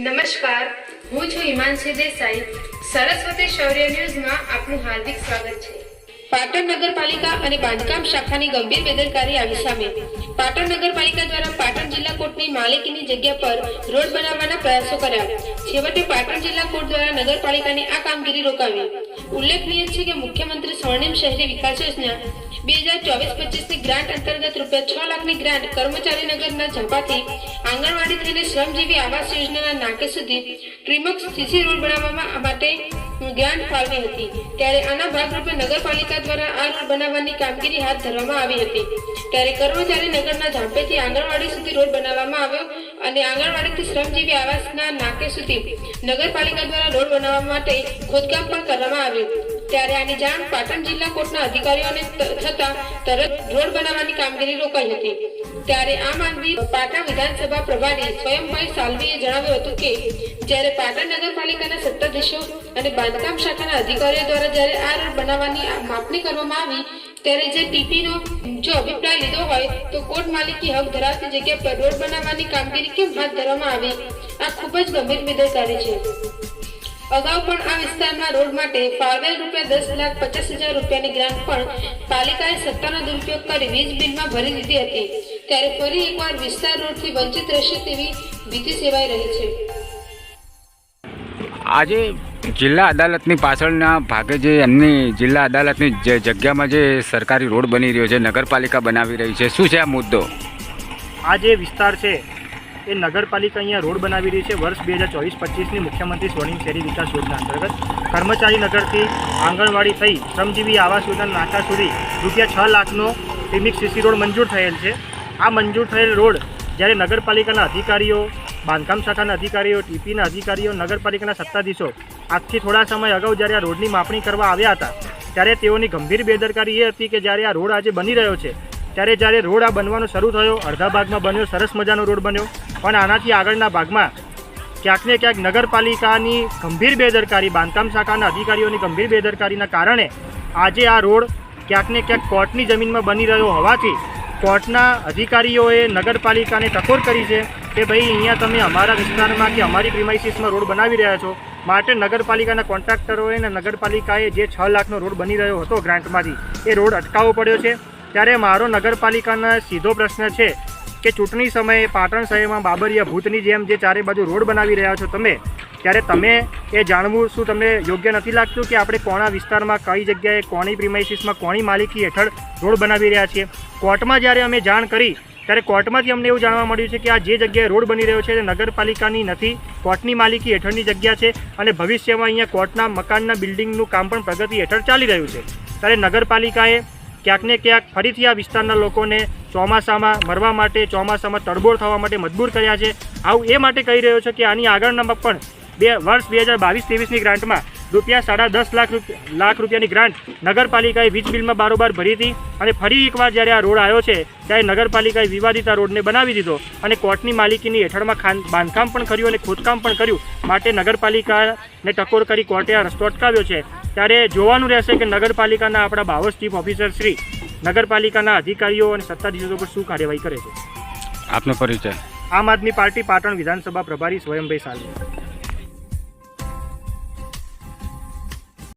નમસ્કાર હું છું હિમાંશી દેસાઈ. સરસ્વતી શૌર્ય ન્યૂઝમાં આપનું હાર્દિક સ્વાગત છે. પાટણ નગરપાલિકા અને બાંધકામ શાખાની ગંભીર બેદરકારી આવી સામે. પાટણ નગરપાલિકા દ્વારા પાટણ જિલ્લા કોર્ટની માલિકીની જગ્યા પર રોડ બનાવવાના પ્રયાસો કર્યા. છેવટે પાટણ જિલ્લા કોર્ટ દ્વારા નગરપાલિકાની આ કામગીરી રોકાવી. ઉલ્લેખનીય છે કે મુખ્યમંત્રી સ્વર્ણિમ શહેરી વિકાસ યોજના બે હજાર ચોવીસ પચીસની ગ્રાન્ટ અંતર્ગત રૂપિયા છ લાખની ગ્રાન્ટ કર્મચારી નગરના ઝંપાથી આંગણવાડી થઈને શ્રમજીવી આવાસ યોજનાના નાકે સુધી ટ્રીમક્સ સીસી રોડ બનાવવામાં માટે ગ્રાન્ટ ફાળવી હતી. ત્યારે આના ભાગરૂપે નગરપાલિકા દ્વારા આ રોડ બનાવવાની કામગીરી હાથ ધરવામાં આવી હતી. ત્યારે કર્મચારી નગરના ઝાંપેથી આંગણવાડી સુધી રોડ બનાવવામાં આવ્યો અને આંગણવાડીથી શ્રમજીવી આવાસના નાકે સુધી નગરપાલિકા દ્વારા રોડ બનાવવા માટે ખોદકામ પણ કરવામાં આવ્યું. ત્યારે આની જાણ પાટણ જિલ્લા કોર્ટના અધિકારીઓને થતા તરત રોડ બનાવવાની કામગીરી રોકાઈ હતી. ત્યારે આ માનવી પાટણ વિધાનસભા પ્રભારી સ્વયંભાઈ સાલવીએ જણાવ્યું હતું કે, જ્યારે પાટણ નગરપાલિકાના સત્તાધીશો અને બાંધકામ શાખાના અધિકારીઓ દ્વારા જ્યારે આ રોડ બનાવવાની માપણી કરવામાં આવી, ત્યારે જે ટીપીનો જો અભિપ્રાય લીધો હોય, તો કોર્ટ માલિકી હક ધરાવતી જગ્યા પર રોડ બનાવવાની કામગીરી કેમ હાથ ધરવામાં આવી, આ ખૂબ જ ગંભીર બેદરકારી છે. અગાઉ પણ આ વિસ્તારમાં રોડ માટે ફાળવેલ રૂપિયા દસ લાખ પચાસ હજાર રૂપિયાની ગ્રાન્ટ પણ પાલિકાએ સત્તાનો દુરુપયોગ કરી વીજ બિલમાં ભરી દીધી હતી. ત્યારે ફરી એકવાર વિસ્તાર રોડથી વંચિત રહેશે તેવી ભીતિ સેવાઈ રહી છે. આજે જિલ્લા અદાલતની પાછળના ભાગે જે એમની જિલ્લા અદાલતની જે જગ્યામાં જે સરકારી રોડ બની રહ્યો છે નગરપાલિકા બનાવી રહી છે. શું છે આ મુદ્દો? આ જે વિસ્તાર છે એ નગરપાલિકા અહીંયા રોડ બનાવી રહી છે. વર્ષ બે હજાર ચોવીસ પચીસની મુખ્યમંત્રી સ્વર્ણિમ શહેરી વિકાસ યોજના અંતર્ગત કર્મચારી નગરથી આંગણવાડી થઈ શ્રમજીવી આવાસ યોજના નાકા સુધી રૂપિયા છ લાખનો ટીમિક સીસી રોડ મંજૂર થયેલ છે. આ મંજૂર થયેલ રોડ જ્યારે નગરપાલિકાના અધિકારીઓ, બાંધકામ શાખાના અધિકારીઓ ટીપીના અધિકારીઓ, નગરપાલિકાના સત્તાધીશો આજથી થોડા સમય અગાઉ જ્યારે આ રોડની માપણી કરવા આવ્યા હતા, ત્યારે તેઓની ગંભીર બેદરકારી એ હતી કે જ્યારે આ રોડ આજે બની રહ્યો છે ત્યારે જ્યારે રોડ આ બનવાનો શરૂ થયો, અડધા ભાગમાં બન્યો, સરસ મજાનો રોડ બન્યો. પણ આનાથી આગળના ભાગમાં ક્યાંક ને ક્યાંક નગરપાલિકાની ગંભીર બેદરકારી, બાંધકામ શાખાના અધિકારીઓની ગંભીર બેદરકારીના કારણે આજે આ રોડ ક્યાંક ને ક્યાંક કોર્ટની જમીનમાં બની રહ્યો હોવાથી કોર્ટના અધિકારીઓએ નગરપાલિકાને ટકોર કરી છે કે ભાઈ અહીંયા તમે અમારા વિસ્તારમાં કે અમારી પ્રિમાઇસીસમાં રોડ બનાવી રહ્યા છો. માટે નગરપાલિકાના કોન્ટ્રાક્ટરોએ અને નગરપાલિકાએ જે છ લાખનો રોડ બની રહ્યો હતો ગ્રાન્ટમાંથી, એ રોડ અટકાવવો પડ્યો છે. ત્યારે મારો નગરપાલિકાનો સીધો પ્રશ્ન છે કે ચૂંટણી સમયે પાટણ શહેરમાં બાબરિયા ભૂતની જેમ જે ચારે બાજુ રોડ બનાવી રહ્યા છો તમે, ત્યારે તમે એ જાણવું શું તમને યોગ્ય નથી લાગતું કે આપણે કોણા વિસ્તારમાં કઈ જગ્યાએ કોની પ્રિમાઇસીસમાં કોની માલિકી હેઠળ રોડ બનાવી રહ્યા છીએ? કોર્ટમાં જ્યારે અમે જાણ કરી, ત્યારે કોર્ટમાંથી અમને એવું જાણવા મળ્યું છે કે આ જે જગ્યાએ રોડ બની રહ્યો છે તે નગરપાલિકાની નથી કોર્ટની માલિકી હેઠળની જગ્યા છે અને ભવિષ્યમાં અહીંયા કોર્ટના મકાનના બિલ્ડિંગનું કામ પણ પ્રગતિ હેઠળ ચાલી રહ્યું છે. ત્યારે નગરપાલિકાએ ક્યાંક ને ક્યાંક ફરીથી આ વિસ્તારના લોકોને ચોમાસામાં મરવા માટે, ચોમાસામાં તડબોળ થવા માટે મજબૂર કર્યા છે. આવું એ માટે કહી રહ્યો છે કે આની આગળના પણ બે વર્ષ બે હજાર બાવીસ ત્રેવીસની ગ્રાન્ટમાં રૂપિયા સાડા દસ લાખ લાખ રૂપિયાની ગ્રાન્ટ નગરપાલિકાએ વીજ બિલમાં બારોબાર ભરી હતી અને ફરી એકવાર જ્યારે આ રોડ આવ્યો છે ત્યારે નગરપાલિકાએ વિવાદિત આ રોડને બનાવી દીધો અને કોર્ટની માલિકીની હેઠળમાં ખાન બાંધકામ પણ કર્યું અને ખોદકામ પણ કર્યું માટે નગરપાલિકાને ટકોર કરી કોર્ટે આ રસ્તો અટકાવ્યો છે. ત્યારે જોવાનું રહેશે કે નગરપાલિકાના આપણા બાવસ ચીફ ઓફિસર શ્રી નગરપાલિકાના અધિકારીઓ અને સત્તાધીશો પર શું કાર્યવાહી કરે છે? આપનો પરિચય. આમ આદમી પાર્ટી પાટણ વિધાનસભા પ્રભારી સ્વયંભાઈ સાલવી